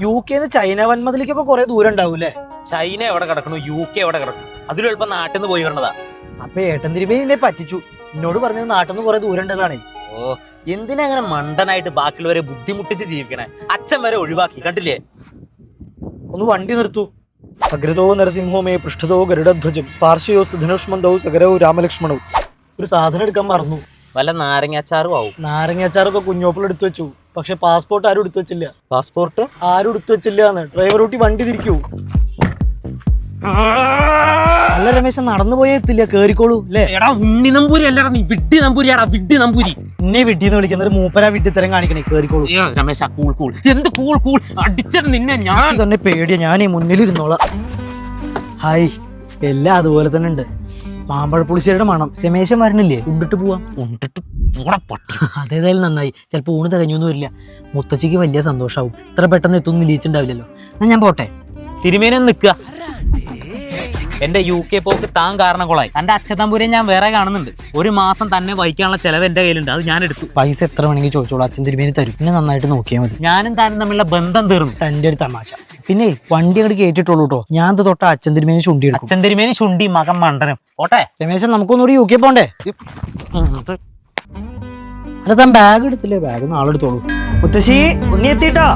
U കെന്ന് China വൻമതിലേക്കൊക്കെ കുറെ ദൂരം ഉണ്ടാവൂലേ ചൈന എവിടെ കിടക്കണു യു കെ എവിടെ കിടക്കണു അതിലും എളുപ്പം നാട്ടിൽ നിന്ന് പോയി വരണതാ. അപ്പൊ ഏട്ടൻ തിരുമേനി എന്നെ പറ്റിച്ചു. എന്നോട് പറഞ്ഞത് നാട്ടിൽ നിന്ന് കുറെ ദൂരം ഉണ്ടെന്നാണ് ഓ എന്തിനാ അങ്ങനെ മണ്ടനായിട്ട് ബാക്കിയുള്ളവരെ ബുദ്ധിമുട്ടിച്ച് ജീവിക്കണേ? അച്ഛൻ വരെ ഒഴിവാക്കി കണ്ടില്ലേ? ഒന്ന് വണ്ടി നിർത്തു. അഗ്രതോ നരസിംഹോമേ പൃഷ്ഠതോ ഗരുഡധ്വജം പാർശ്വയോസ്തു ധനുഷ്മന്തോ സകരോ രാമലക്ഷ്മണവും ഒരു സാധനം എടുക്കാൻ മറന്നു. വല്ല നാരങ്ങാച്ചാറും ആവും. നാരങ്ങാച്ചാറൊക്കെ കുഞ്ഞോപ്പിൾ എടുത്തു വെച്ചു. പക്ഷെ പാസ്പോർട്ട് ആരും എടുത്തു വെച്ചില്ല. പാസ്പോർട്ട് ആരും എടുത്തു വെച്ചില്ല എന്ന്. ഡ്രൈവർ ഊട്ടി വണ്ടി തിരിക്കൂ. അല്ല രമേശ നടന്നു പോയേ എത്തില്ല. കേറിക്കോളൂ അല്ലേ? എടാ ഉണ്ണി നമ്പൂരി അല്ലടാ നീ വിഡ്ഢി നമ്പൂരിയാടാ വിഡ്ഢി നമ്പൂരി. എന്നെ വിട്ടിന്ന് വിളിക്കുന്നത് മൂപ്പരാ തരം കാണിക്കണേ. കേറിക്കോളൂ. രമേശ കൂൾ കൂൾ എന്ത് കൂൾ കൂൾ അടിച്ചത് നിന്നെ ഞാൻ. തന്നെ പേടിയാ. ഞാനേ മുന്നിലിരുന്നോളാം. ഹായ്. എല്ലാം അതുപോലെ തന്നെ ഉണ്ട്. മാമ്പഴ പുളിശ്ശേരിയുടെ മണം. രമേശൻ വരണില്ലേ? ഉണ്ടിട്ട് പോവാം. കൊണ്ടിട്ട് പോടാ പട്ടി. അതേതായാലും നന്നായി. ചിലപ്പോൾ ഊണ് തികഞ്ഞൊന്നും വരില്ല. മുത്തച്ഛിക്ക് വലിയ സന്തോഷമാവും ഇത്ര പെട്ടെന്ന് എത്തുമെന്ന് നിരീച്ചുണ്ടാവില്ലല്ലോ എന്നാ ഞാൻ പോട്ടെ. തിരുമേനം നിൽക്കുക. എന്റെ യു കെ പോക്ക് താൻ കാരണം കൊളായി തന്റെ അച്ഛത്തമ്പൂരെ ഞാൻ വേറെ കാണുന്നുണ്ട്. ഒരു മാസം തന്നെ വഹിക്കാനുള്ള ചെലവ് എന്റെ കയ്യിലുണ്ട്. അത് ഞാൻ എടുത്തു. പൈസ എത്ര വേണമെങ്കിൽ ചോദിച്ചോളൂ. അച്ഛൻ തിരുമേനി തരും. പിന്നെ നന്നായിട്ട് നോക്കിയാൽ മതി. ഞാനും താനും തമ്മിലുള്ള ബന്ധം തീർന്നു. തന്റെ ഒരു തമാശ. പിന്നെ വണ്ടി അങ്ങോട്ട് കേട്ടിട്ടുള്ളൂ കേട്ടോ ഞാൻ ഇത് തൊട്ട അച്ഛൻ തിരുമേനി ചുണ്ടി അച്ഛൻ തിരുമേനി ചുണ്ടി മകം മണ്ഡനം ഓട്ടെ രമേശൻ നമുക്കൊന്നുകൂടി യു കെ പോണ്ടേ? അല്ല താൻ ബാഗ് എടുത്തില്ലേ? ബാഗ് നാളെ എടുത്തോളൂ. മുത്തശ്ശി ഉണ്ണി എത്തിട്ടോ